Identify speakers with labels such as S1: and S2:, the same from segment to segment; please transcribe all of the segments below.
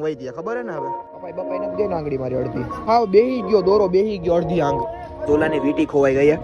S1: વહી ગયા. ખબર હે ને હવે? બપાઈ બપાઈ નથી ગઈ ને આંગળી મારી અડધી. હા બેહી ગયો દોરો બેહી ગયો અડધી આંગ. તોલાની વીટી ખોવાઈ ગઈ હે.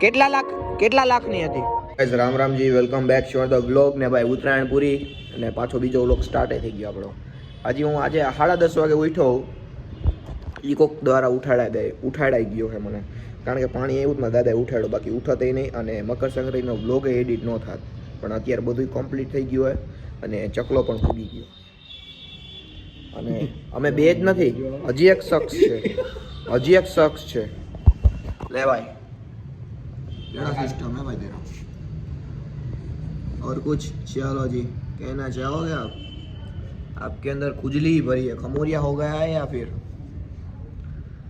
S1: કેટલા લાખ કેટલા લાખની હતી? Guys Ram Ramji welcome back sure the blog ને ભાઈ ઉત્તરાયણ પૂરી અને પાછો બીજો બ્લોગ સ્ટાર્ટ થઈ ગયો આપણો. હજી હું આજે સાડા દસ વાગે ઉઠ્યો. ઈ કોક દ્વારા ઉઠાડાઈ દે ઉઠાડાઈ ગયો છે મને. કારણ કે પાણી એવું જ મારા દાદાએ ઉઠાડ્યો. બાકી ઉઠતે નહીં અને મકર સંક્રાંતિનો વ્લોગ એડિટ ન થાત. પણ અત્યારે બધું કમ્પ્લીટ થઈ ગયું હોય અને ચકલો પણ ફૂગી ગયો. અને અમે બે જ નથી હજી એક શખ્સ છે હજી એક શખ્સ છે ले भाई बड़ा सिस्टम है भाई तेरा और कुछ चलो जी कहना चाहोगे आप आपके अंदर खुजली ही भरी है खमोरिया हो गया है या फिर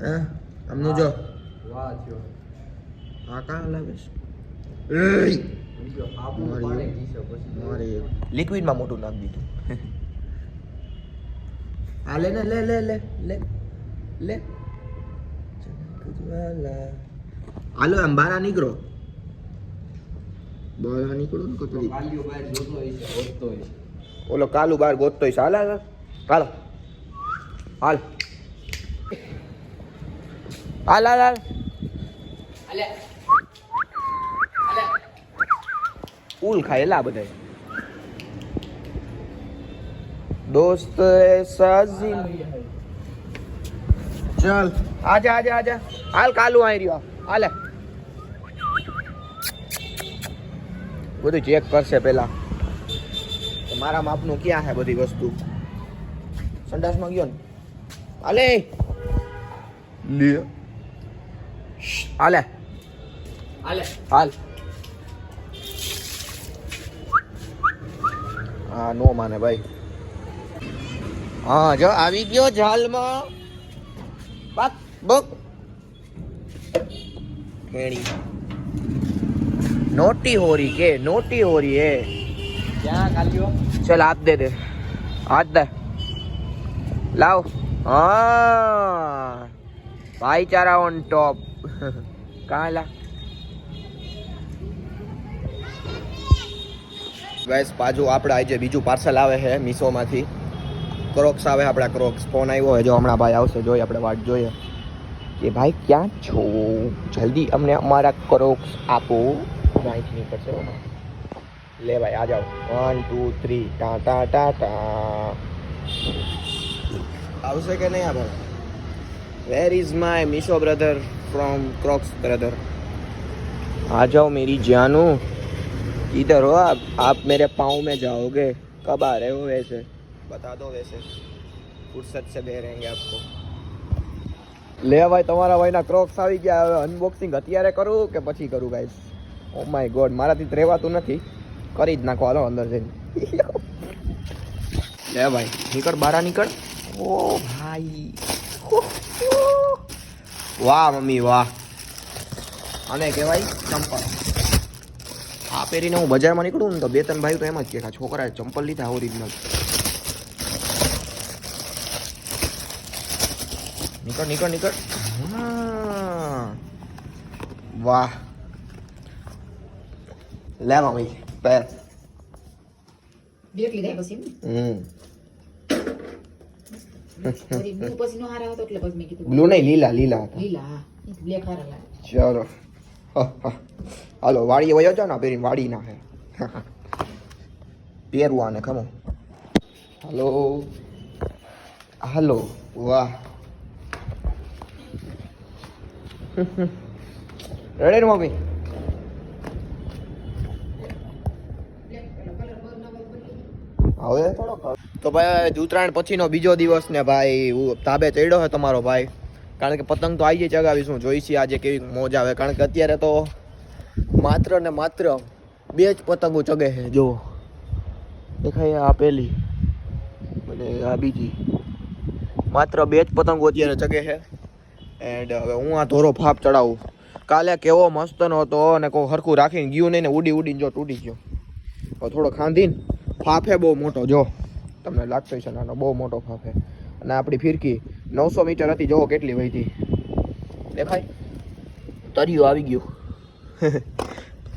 S1: हैं हमने जो हाँ कहाँ लगे મારે લિક્વિડમાં મોટું નાખ દીધું હા લે ને લે લે લે લે. લે. હાલો એમ બહાર નીકળો. બહાર નીકળો ને કચડી ઓલો કાલુ બહાર ગોતતો હશે હાલ હાલ હાલો. હાલ. હાલ હાલ હાલ. ફૂલ ખાયેલા બધા દોસ્ત સાજી. ચાલ. આજા આજા આજા. હાલ કાલુ આવી રહ્યો. હાલે. બધું ચેક કરશે પેલા. મારા માપનું ક્યાં છે બધી વસ્તુ? સંડાસમાં ગયો ને. હાલે. લે. હાલે.
S2: હાલે.
S1: હાલ. હા નો માને ભાઈ. હા જો આવી ગયો ઝાલમાં. બક બક. કેણી. નોટી હોરી કે નોટી હોરી એ
S2: ક્યાં કાલ્યો
S1: ચલ આપ દે દે. હાથ દે. લાવ. હા. ભાઈચારા ઓન ટોપ કાં લા? ગાઈસ પાછું આપણે આજે બીજું પાર્સલ આવે છે મીશોમાંથી. ક્રોક્સ આવે આપણા ક્રોક્સ ફોન આવ્યો હોય જો હમણાં ભાઈ આવશે જોઈએ આપણે વાટ જોઈએ કે ભાઈ ક્યાં છો જલ્દી અમને અમારા ક્રોક્સ આપો અહીંથી નીકળશે હમણાં. લે ભાઈ આ જાઓ વન ટુ થ્રી ટા ટા ટા ટા આવશે કે નહીં આપણે where is my Meesho brother from Crocs brother आ जाओ मेरी जानू इधर हो आप आप मेरे पाँव में जाओगे कब आ रहे हो वैसे बता दो वैसे फुर्सत से दे रहेंगे आपको લે ભાઈ તમારા ભાઈના ક્રોક્સ આવી ગયા હવે અનબોક્સિંગ અત્યારે કરું કે પછી કરું ગાઈસ ઓ માય ગોડ મારાથી તો રહેવાતું નથી કરી જ નાખો હાલો અંદર જઈને લે ભાઈ નીકળ બારા નીકળ ઓ ભાઈ વાહ મમ્મી વાહ આને કહેવાય ચંપલ આ પહેરીને હું બજારમાં નીકળું ને તો બે ત્રણ ભાઈ તો એમ જ કે છોકરાએ ચંપલ લીધા ઓરિજિનલ નીકળ નીકળ નીકળ. વાહ. લે મમ્મી પહેર
S2: બે લીધા પછી
S1: હમ.
S2: બ્લુ નો
S1: નહીં લીલા લીલા હતા.
S2: લીલા બ્લેક હારા
S1: ચલો. હાલો વાડીએ વયો જાઓ ને પેરી વાડી નાખે હે. આને ખમો. હલો. હલો વાહ. રેડી ને મમ્મી હવે થોડો તો ભાઈ ઉત્તરાયણ પછીનો બીજો દિવસ ને ભાઈ તાબે ચડ્યો છે તમારો ભાઈ. કારણ કે પતંગ તો આવી જ ચગાવીશું જોઈશી આજે કેવી મોજ આવે. કારણ કે અત્યારે તો માત્ર ને માત્ર બે જ પતંગો ચગે છે જો દેખાય આ પેલી, અને આ બીજી. માત્ર બે જ પતંગો અત્યારે ચગે છે. એન્ડ હવે હું આ ધોરો ફાપ ચડાવું. કાલે કેવો મસ્તનો હતો અને કોઈ હરખું રાખીને ગયું નહીં ને ઉડી ઉડીને જો તૂટી ગયો. હવે થોડો ખાંધીને ફાફે બહુ મોટો, જો. તમને લાગતો છે નાનો, બહુ મોટો ફાફે. અને આપણી ફિરકી નવસો મીટર હતી, જોવો કેટલી વહી હતી દેખાય તરિયું આવી ગયું.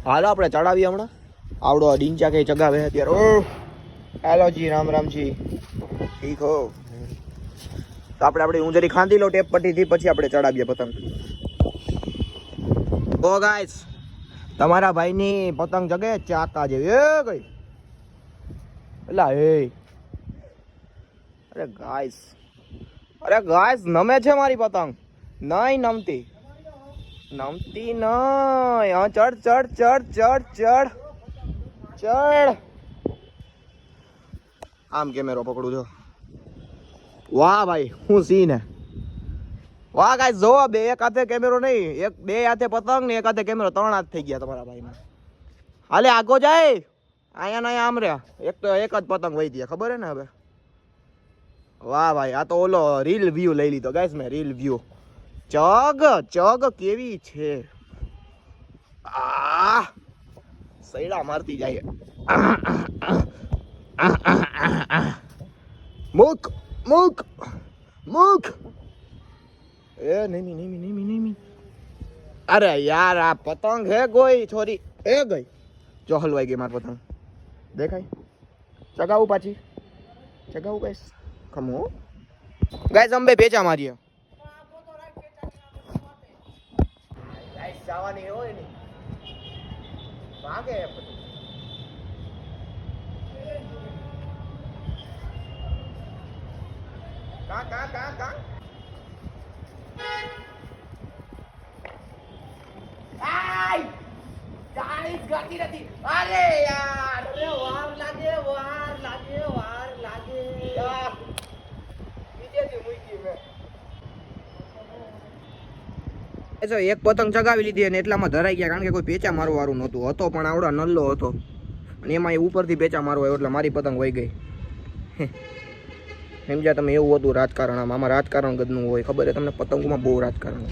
S1: હાલો આપણે ચડાવીએ હમણાં. આવડો ડીંચા કંઈ ચગાવે અત્યારે. ઓ હાલો જી, રામ રામજી. ઠીક હો. તો આપણે આપણી ઉંજરી ખાંધી લો ટેપ પટ્ટીથી પછી આપણે ચડાવીએ પતંગ. ઓ ગાઈસ તમારા ભાઈની પતંગ જગે ચાકા જેવી. એ ગઈ. એલા એ. અરે ગાઈસ અરે ગાઈસ નમે છે મારી પતંગ. નહીં નમતી. નમતી નહીં હા, ચડ ચડ ચડ ચડ ચડ. ચડ. આમ કેમેરો પકડું છો. વાહ ભાઈ, હું સીન હે વાહ ગાઈસ જો બે એક હાથે કેમેરો નહીં, એક બે હાથે પતંગ ને એક હાથે કેમેરો ત્રણ હાથ થઈ ગયા તમારા ભાઈના. હાલે આગો જાય. અહીંયા ના આમ રહ્યા. એક તો એક જ પતંગ વહી ગયા, ખબર હે ને હવે? વાહ ભાઈ, આ તો ઓલો રીલ વ્યૂ લઈ લીધો ગાઈસ મેં રીલ વ્યૂ ચગ ચગ કેવી છે? આ સૈડા મારતી જાય. મુક. મુક મુક એ નહીં નહીં નહીં નહીં નહીં નહીં અરે યાર આ પતંગ હે ગોઈ છોરી એ ગઈ જો હલવાઈ ગઈ માર પતંગ દેખાય ચગાવું પાછી ચગાવું ગાઈસ ખમો ગાઈસ અંબે પેચા મારીએ ગાઈસ જવાની હોય ને ભાગે કા કા કા કા આય! ચાલીસ ગતિ નથી. અરે યાર! અરે વાર લાગે વાર લાગે વાર લાગે. આહ. મૂકી મેં. જો એક પતંગ ચગાવી લીધી અને એટલામાં ધરાઈ ગયા કારણ કે કોઈ પેચા મારવા વાળું નહોતું. હતો પણ આવડો નલ્લો હતો. અને એમાં એ ઉપરથી પેચા મારવા આવ્યો એટલે મારી પતંગ વહી ગઈ. સમજ્યા તમે એવું હતું રાજકારણ આમ આમાં રાજકારણ ગદનું હોય, ખબર છે? તમને પતંગોમાં બહુ રાજકારણ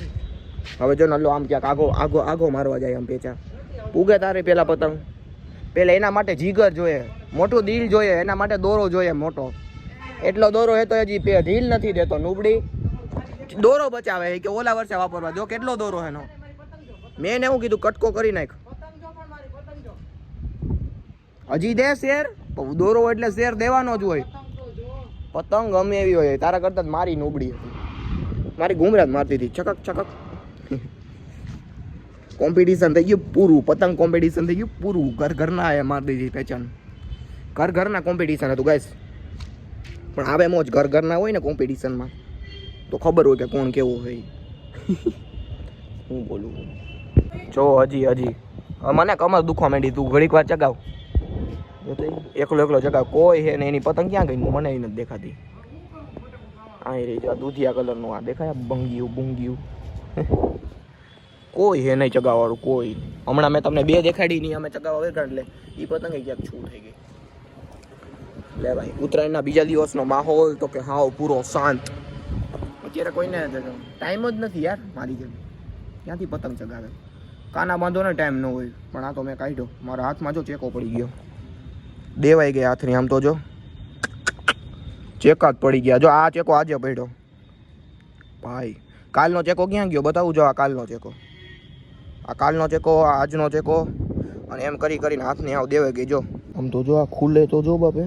S1: હવે જો નલ્લો આમ ક્યાંક આગો આગો આગો મારવા જાય આમ પેચા. ઉગે તારે પેલા પતંગ. પેલા એના માટે જીગર જોઈએ, મોટું દિલ જોઈએ, એના માટે દોરો જોઈએ મોટો. એટલો દોરો હે તો હજી ઢીલ નથી દેતો નુબડી દોરો બચાવે એ કે ઓલા વર્ષે વાપરવા. જો કેટલો દોરો એનો. મેં એને એવું કીધું, કટકો કરી નાખ. હજી દે શેર. દોરો એટલે શેર દેવાનો જ હોય. પતંગ ગમે એવી હોય, તારા કરતા જ મારી નુબડી હતી. મારી ગુમરાત મારતી હતી, ચકક ચકક. કોમ્પિટિશન થઈ ગયું પૂરું, પતંગ કોમ્પિટિશન થઈ ગયું પૂરું. ઘર ઘરના એ મારી દીધી પહેચાન. ઘર ઘરના કોમ્પિટિશન હતું ગાઈસ પણ આવે મોજ ઘર ઘરના હોય ને કોમ્પિટિશનમાં તો ખબર હોય કે કોણ કેવું હોય. હું બોલું. જો હજી હજી. મને કમર દુખવા માંડી, તું ઘડીક વાર ચગાવ. જો એકલો એકલો ચગાવ કોઈ હે ને એની પતંગ ક્યાં ગઈ? મને ય નથી દેખાતી. આ રહી જો આ દૂધિયા કલરનું આ દેખાય બંગિયું બુંગિયું કોઈ હે નહીં ચગાવવાળું, કોઈ. હમણાં મેં તમને બે દેખાડી નહીં, અમે ચગાવવા વેગાડ એટલે એ પતંગ ક્યાંક છૂટ થઈ ગઈ. લે ભાઈ, ઉત્તરાયણના બીજા દિવસનો માહોલ તો કે હાવ પૂરો શાંત. અત્યારે કોઈને ટાઈમ જ નથી યાર મારી જેમ. ક્યાંથી પતંગ ચગાવે? કાના બાંધો ને ટાઈમ ન હોય, પણ આ તો મેં કાઢ્યો. મારા હાથમાં જો ચેકો પડી ગયો. દેવાઈ ગયા હાથની, આમ તો જો. ચેકા જ પડી ગયા. જો આ ચેકો આજે પડ્યો. ભાઈ, કાલનો ચેકો ક્યાં ગયો? બતાવું જો આ કાલનો ચેકો. આ કાલનો ચેકો આજનો ચેકો. અને એમ કરી કરીને હાથની આવ દેવાઈ ગઈ. જો, આમ તો જો આ ખુલે તો જો બાપે.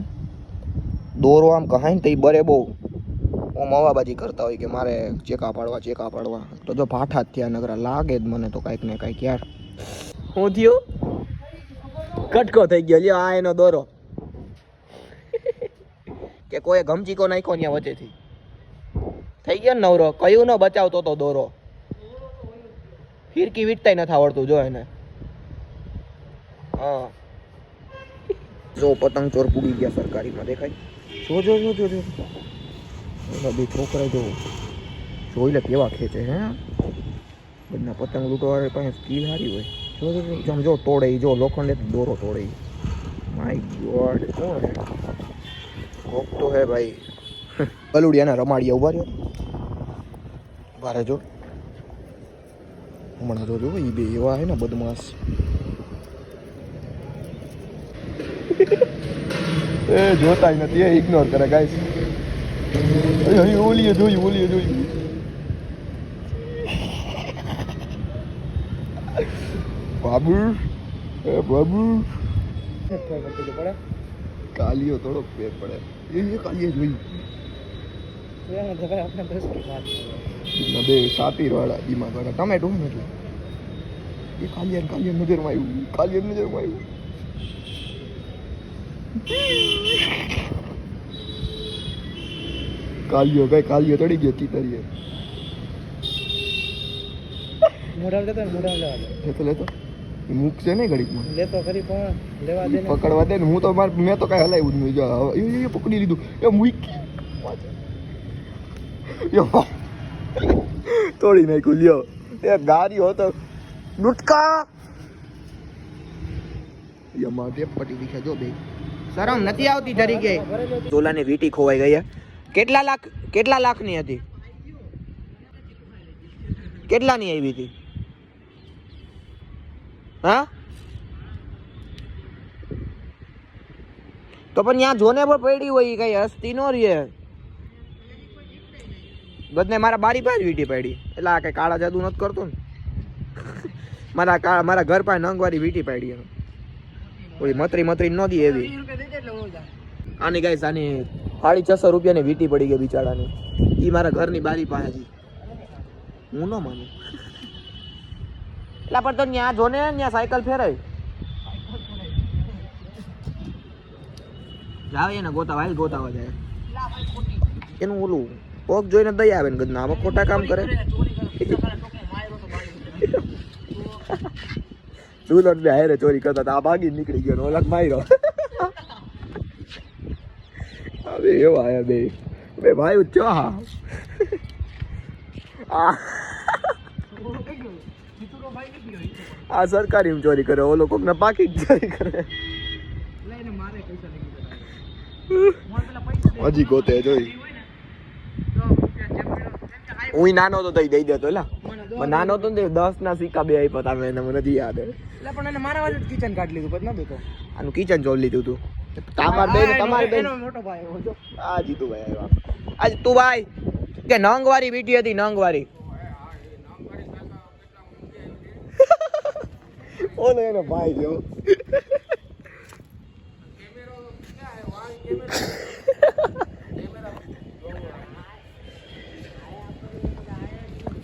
S1: દોરો આમ કહાય ને તો એ બરે બહુ. ઓમ હવાબાજી કરતા હોય કે મારે ચેકા પાડવા ચેકા પાડવા. તો જો ભાઠા જ થયા નગરા. લાગે જ મને તો કાંઈક ને કાંઈક યાર. હું થયું? કટકો થઈ ગયો. લ્યો, આ એનો દોરો. કે કોઈ ગમચીકો નાખ્યો ત્યાં વચ્ચેથી. થઈ ગયો ને નવરો. કયું ન બચાવતો તો દોરો. ફિરકી વીટતાય નથી આવડતું, જો એને. હા. જો પતંગ ચોર પૂગી ગયા સરકારીમાં, દેખાય? જો જો જો જો જો. બે છોકરા જો જોઈ લે કેવા ખેંચે હે બધા પતંગ લૂંટવા પાસે સ્કીલ સારી હોય. જો જો જો જો તોડે જો લોખંડ દોરો તોડે માય ગોડ, કોણ કોક તો હે ભાઈ. બલુડિયાના રમાડિયા ઊભા રહ્યો. ઊભા રહેજો હમણાં જોજો એ બે એવા હે ને બદમાશ. એ જોતા નથી એ ઇગ્નોર કરે ગાઈસ અહીં ઓલીએ જોયું ઓલીએ જોયું. બાબુ એ બાબુ. કાલિયો થોડોક પે પડે. એ કાલિયો જોઈ. ના બે વાળા ને એટલે. એ કાલિયન કાલિયન નજરમાં આવ્યું કાલિયન નજરમાં આવ્યું. કાલિયો કઈ કાલિયો તડી ગયો ચીતરીએ.
S3: મોઢા ને મોઢા લેવા
S1: લેતો. મૂકશે નહીં ઘડીકમાં.
S3: લેતો ખરી પણ લેવા દે
S1: પકડવા દે ને. હું તો માર મેં તો કઈ હલાવ્યું જ નહીં. જો એ- પકડી લીધું. એ મૂકી. યો. તોડી નાખ્યું લ્યો. એ ગાડી હતો. નુટકા. યમા ટેપ પટી દીખે જો બે શરમ નથી આવતી તરીકે. તોલાની વીટી ખોવાઈ ગયા કેટલા લાખ કેટલા લાખની હતી? કેટલાની આવી હતી? હા? તો પણ ત્યાં જોને પણ પડી હોય કઈ હસ્તી નો રે ગદને મારા બારી પાસે વીટી પડી. એટલે આ કઈ કાળા જાદુ નથી કરતો ને. મારા કાળા મારા ઘર પાસે નંગવારી વીટી પડી ઓલી મતરી મતરી ન દી એવી. આની ગાઈસ આની સાડી છસો રૂપિયાની વીટી પડી ગઈ બિચારાની. એ મારા ઘરની બારી પાસે હું ન માનું. એટલે પણ તો ત્યાં જોને ત્યાં સાયકલ ફેરાય. જાવે એને ગોતા ભાઈ ગોતાવા જાય. એનું ઓલું પગ જોઈને દઈ આવે ને ગદના. આમાં ખોટા કામ કરે. ચૂલો બે હારે ચોરી કરતા આ ભાગી નીકળી ગયો ને ઓલા માર્યો. હવે એવા આયા બે. બે ભાઈ ઉચ્ચો હા. આ સરકારી ચોરી કરે ઓલો કોક ને પાકી ચોરી કરે.
S3: મારે
S1: હજી ગોતે જોઈ. હું નાનો તો તઈ દઈ દેતો એલા પણ નાનો તો ને દસ ના સિક્કા બે આપ્યા તા મેં મને નથી યાદ.
S3: એટલે પણ એને મારા વાળું કિચન કાઢ લીધું પછી નતું તો.
S1: આનું કિચન જોઈ લીધું તું. તમાર બેન તમારી બેન.
S3: મોટો ભાઈ
S1: આ જીતુ ભાઈ આવ્યા આજ તું ભાઈ. કે નંગવારી બીટી હતી નંગ ઓલો એનો ભાઈ જેવો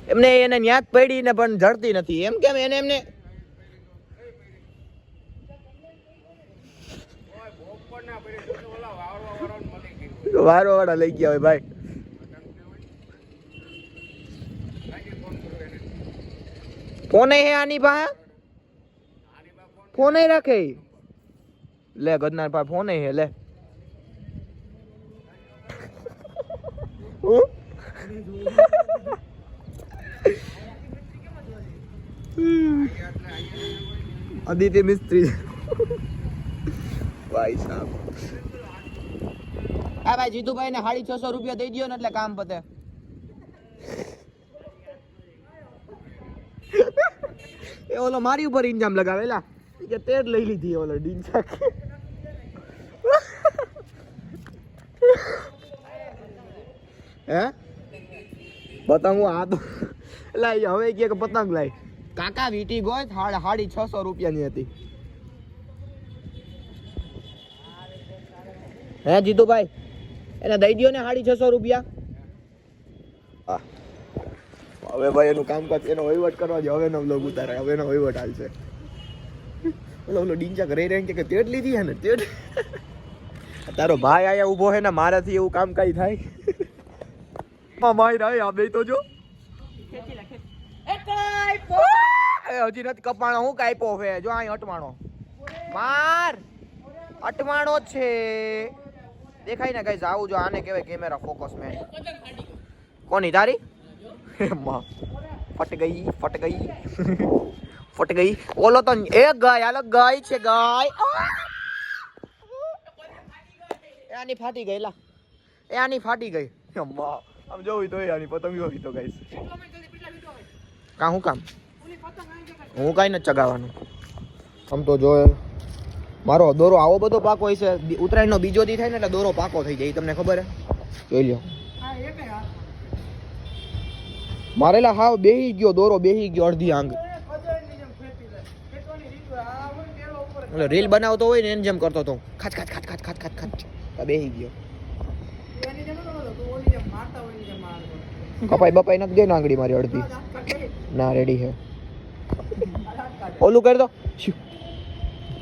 S1: એમને એને ન્યાક પડી ને પણ જડતી નથી. એમ કેમ એને એમને? વારો વાળા લઈ ગયા હોય ભાઈ. કોને હે આની પાસે? ફોન રાખે લે ગદનાર પાસે ફોન હે લે? આદિત્ય મિસ્ત્રી. ભાઈ સાહેબ આ ભાઈ જીતુભાઈ ને સાડી છસો રૂપિયા દઈ દો ને એટલે કામ પતે. એ ઓલો મારી ઉપર ઇન્જામ લગાવેલા? કે તે જ લઈ લીધી ઓલો ડીંચા હે? પતંગ આ તો લાઈ હવે કે પતંગ લાઈ. કાકા વીટી ગોય, હાડ હાડી છસો રૂપિયાની હતી. હે જીતુભાઈ? એને દઈ દો ને સાડી છસો રૂપિયા. હવે ભાઈ એનું કામકાજ એનો વહીવટ કરવા દે હવે એનો બ્લોગ ઉતારે, હવે એનો વહીવટ હાલશે. ઓલો ઓલો ડીંચા રહી રહે કે તેડ લીધી હે ને તેડ તારો ભાઈ આયા ઊભો હે ને મારાથી એવું કામ કઈ થાય. માં માઈ રાય આ બે તો જો. હજી નથી કપાણો, હું કાપ્યો ફે જો અહીં અટવાણો. માર! અટવાણો છે. દેખાય ને કઈ આવું જો આને કહેવાય કેમેરા ફોકસ મેન. કોની, તારી? ફટ ગઈ ફટ ગઈ. ફટ ગઈ. ઓલો તો એ ગાય આલો ગાય છે ગાય. આની ફાટી ગઈ, લા. એ આની ફાટી ગઈ. અમ્મા, આમ જોવી તો આની પતંગ જોવી તો ગાઈસ. કા હું કામ? હું કાંઈ નથી ચગાવવાનું. આમ તો જો, મારો દોરો આવો બધો પાકો હોય છે. ઉત્તરાયણનો બીજો દી થાય ને એટલે દોરો પાકો થઈ જાય તમને ખબર હે? જોઈ લ્યો. મારેલા હાવ બેહી ગયો, દોરો બેહી ગયો અડધી આંગ
S3: ખજોરની જેમ ફેંકી દે ખેતવાની રીત હોય આ હોય ને પેલો ઉપર
S1: એટલે રીલ બનાવતો હોય ને એની જેમ કરતો હતો. ખાચ ખાચ ખાચ ખાચ ખાચ ખાચ ખાચ આ બેહી ગયો.
S3: એની જેમ નતો કરતો, તું ઓલી જેમ માર ખાતા હોય ને મારો
S1: કપાઈ બપાઈ નથી દે આંગળી મારી અડધી? ના રેડી છે. ઓલું કરી દો. શિવ.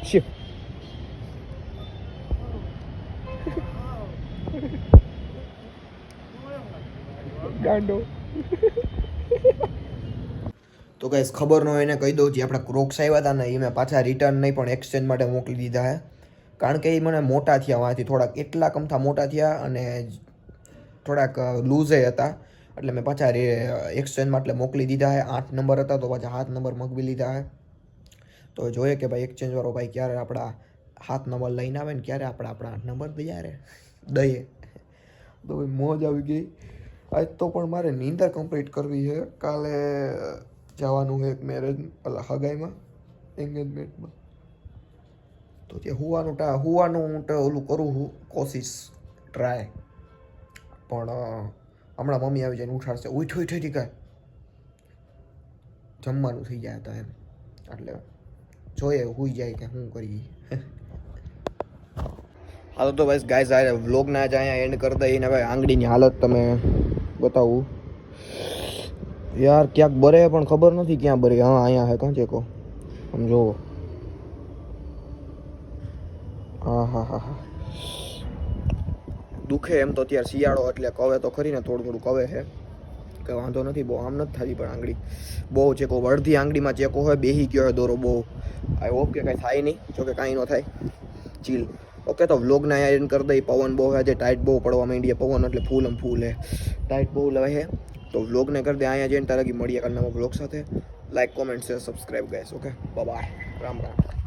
S1: શિવ. ગાંડો. તો કંઈ ખબર ન હોય એને કહી દઉં, જે આપણે ક્રોક્સ આવ્યા હતા ને એ મેં પાછા રિટર્ન નહીં પણ એક્સચેન્જ માટે મોકલી દીધા હે. કારણ કે એ મને મોટા થયા, વાંથી થોડાક એટલા કમથા મોટા થયા અને થોડાક લૂઝે હતા. એટલે મેં પાછા એક્સચેન્જ માટે મોકલી દીધા હે. આઠ નંબર હતા તો પાછા હાથ નંબર મગવી લીધા હે. તો જોઈએ કે ભાઈ એક્સચેન્જવાળો ભાઈ ક્યારે આપણા હાથ નંબર લઈને આવે ને ક્યારે આપણે આપણા આઠ નંબર દઈએ દઈએ તો ભાઈ મોજ આવી ગઈ. આજ તો પણ મારે નીંદર કમ્પ્લીટ કરવી છે. કાલે જવાનું એક મેરેજ પેલા હગાઈમાં એન્ગેજમેન્ટમાં તો ત્યાં હુવાનું ટા, હુવાનું હું ઓલું કરું છું કોશિશ ટ્રાય પણ હમણાં મમ્મી આવી જાય ઉઠાડશે. ઉઠ ઉઠ ઠીક જમવાનું થઈ જાય તો એમ. એટલે જોઈએ હુઈ જાય કે શું કરીએ. હાલો તો બસ ગાય આ વ્લોગના જ અહીંયા એન્ડ કરતા એને હવે આંગળીની હાલત તમે બતાવું. યાર, ક્યાંક બરે પણ ખબર નથી ક્યાં બરે હા, અહીંયા હે કાં ચેકો આમ જોવો. હા હા હા હા. દુખે એમ તો અત્યારે શિયાળો, એટલે કવે તો ખરીને થોડું થોડું કવે છે. કે વાંધો નથી, બહુ આમ નથી થતી પણ આંગળી. બહુ ચેકો અડધી આંગળીમાં ચેકો હોય, બેહી ગયો હોય દોરો, બહુ. આઈ હોપ કે કાંઈ થાય નહીં, જો કે કાંઈ ન થાય. ચીલ. ઓકે, તો વ્લોગના આયરન કરી દઈ. પવન બહુ આજે ટાઈટ બહુ પડવા માંડીએ પવન એટલે ફૂલ આમ ફૂલ હે ટાઈટ બહુ લવે છે. તો વ્લોગને કરી દે, અહીંયા જઈને તારા મળીએ કાલના વ્લોગ સાથે. Like comment share subscribe guys okay bye Ram Ram